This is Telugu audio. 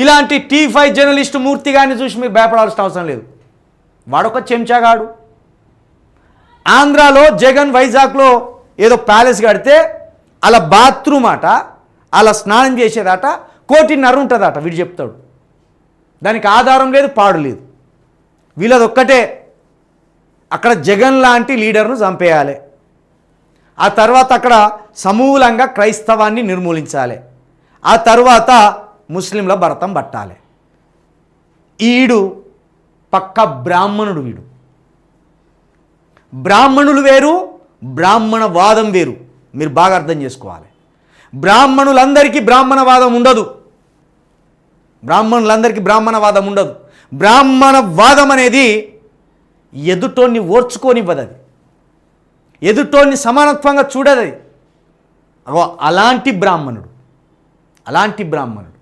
ఇలాంటి టీ ఫైవ్ జర్నలిస్ట్ మూర్తి గారిని చూసి మీరు భయపడాల్సిన అవసరం లేదు. వాడొక చెంచాగాడు. ఆంధ్రాలో జగన్ వైజాగ్లో ఏదో ప్యాలెస్ కడితే అలా బాత్రూమ్ అట అలా స్నానం చేసేదట కోటిన్నర ఉంటుందట వీడు చెప్తాడు. దానికి ఆధారం లేదు పాడు లేదు. వీళ్ళదొక్కటే. అక్కడ జగన్ లాంటి లీడర్ను చంపేయాలి. ఆ తర్వాత అక్కడ సమూలంగా క్రైస్తవాన్ని నిర్మూలించాలి. ఆ తర్వాత ముస్లింల భరతం పట్టాలి. ఈడు పక్క బ్రాహ్మణుడు వీడు. బ్రాహ్మణులు వేరు బ్రాహ్మణ వాదం వేరు. మీరు బాగా అర్థం చేసుకోవాలి. బ్రాహ్మణులందరికీ బ్రాహ్మణవాదం ఉండదు. బ్రాహ్మణులందరికీ బ్రాహ్మణవాదం ఉండదు. బ్రాహ్మణవాదం అనేది ఎదుటోన్ని ఓర్చుకోనివ్వదు అది ఎదుటోన్ని సమానత్వంగా చూడదు అగో అలాంటి బ్రాహ్మణుడు. అలాంటి బ్రాహ్మణుడు.